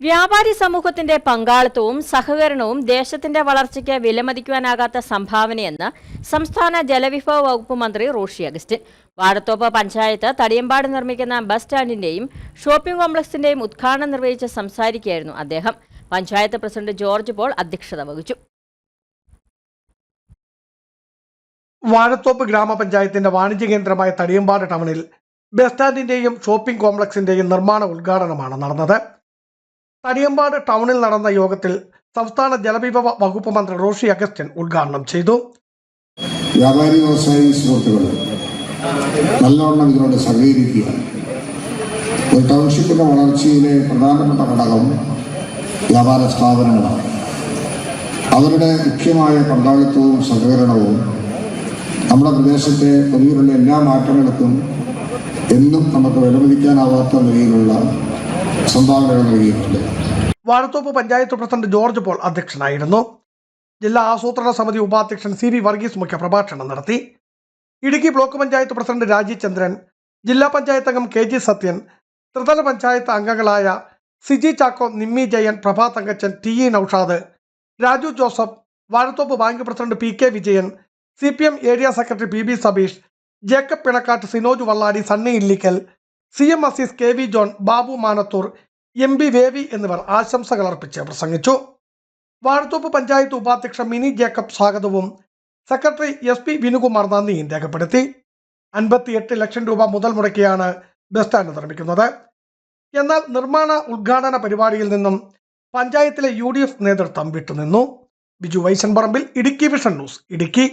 വ്യാപാരി സമൂഹത്തിന്റെ പങ്കാളിത്തവും സഹകരണവും ദേശത്തിന്റെ വളർച്ചയ്ക്ക് വിലമതിക്കുവാനാകാത്ത സംഭാവനയെന്ന് സംസ്ഥാന ജലവിഭവ വകുപ്പ് മന്ത്രി റോഷി അഗസ്റ്റിൻ. വാഴത്തോപ്പ് പഞ്ചായത്ത് തടിയമ്പാട് നിർമ്മിക്കുന്ന ബസ് സ്റ്റാൻഡിന്റെയും ഷോപ്പിംഗ് കോംപ്ലക്സിന്റെയും ഉദ്ഘാടനം നിർവഹിച്ച് സംസാരിക്കുകയായിരുന്നു അദ്ദേഹം. പഞ്ചായത്ത് പ്രസിഡന്റ് ജോർജ് പോൾ അധ്യക്ഷത വഹിച്ചു. വാഴത്തോപ്പ് ഗ്രാമപഞ്ചായത്തിന്റെ വാണിജ്യ കേന്ദ്രമായ തടിയമ്പാട് ടൗണിൽ ബസ് സ്റ്റാൻഡിന്റെയും ഷോപ്പിംഗ് കോംപ്ലക്സിന്റെയും നിർമ്മാണ ഉദ്ഘാടനമാണ് നടന്നത്. തടിയമ്പാട് ടൗണിൽ നടന്ന യോഗത്തിൽ സംസ്ഥാന ജലവിഭവ വകുപ്പ് മന്ത്രി റോഷി അഗസ്റ്റ്യൻ ഉദ്ഘാടനം ചെയ്തു. വ്യാപാരി വ്യവസായി സുഹൃത്തുക്കൾ വളർച്ചയിലെ പ്രധാനപ്പെട്ട ഘടകം വ്യാപാര സ്ഥാപനങ്ങളാണ്. അവരുടെ മുഖ്യമായ പങ്കാളിത്തവും സഹകരണവും നമ്മുടെ പ്രദേശത്തെ പൊതുവിലുള്ള എല്ലാ മാറ്റങ്ങൾക്കും എന്നും നമുക്ക് വിലമതിക്കാനാവാത്ത നിലയിലുള്ള സംഭാവനകൾ നൽകിയിട്ടുണ്ട് Vazhathope panchayat president George Paul അധ്യക്ഷനായിരുന്നു. ജില്ലാ ആസൂത്രണ സമിതി ഉപാധ്യക്ഷൻ സി വി വർഗീസ് മുഖ്യ പ്രഭാഷണം നടത്തി. ഇടുക്കി ബ്ലോക്ക് പഞ്ചായത്ത് പ്രസിഡന്റ് രാജീവ് ചന്ദ്രൻ ജില്ലാ പഞ്ചായത്ത് അംഗം കെ ജി സത്യൻ ത്രിതല പഞ്ചായത്ത് അംഗങ്ങളായ Siji Chacko Nimmi Jayan Prabha Thankachan T E Noushad Raju Joseph Vazhathope bank president P K Vijayan C P M area secretary P B Sabeesh Jacob Pinakkattu Sinoj Valladi Sunny Illikkal C M Azeez K V John Babu Manathoor M B വേവി എന്നിവർ ആശംസകൾ അർപ്പിച്ച് പ്രസംഗിച്ചു. വാഴത്തോപ്പ് പഞ്ചായത്ത് ഉപാധ്യക്ഷ Mini Jacob സ്വാഗതവും secretary S P Vinukumar നന്ദിയും രേഖപ്പെടുത്തി. അൻപത്തിയെട്ട് ലക്ഷം രൂപ മുതൽ മുടക്കിയാണ് ബസ് സ്റ്റാൻഡ് നിർമ്മിക്കുന്നത്. എന്നാൽ നിർമ്മാണ ഉദ്ഘാടന പരിപാടിയിൽ നിന്നും പഞ്ചായത്തിലെ യു ഡി എഫ് നേതൃത്വം വിട്ടുനിന്നു. Biju Vaishan Parambil Idukki vision news Idukki.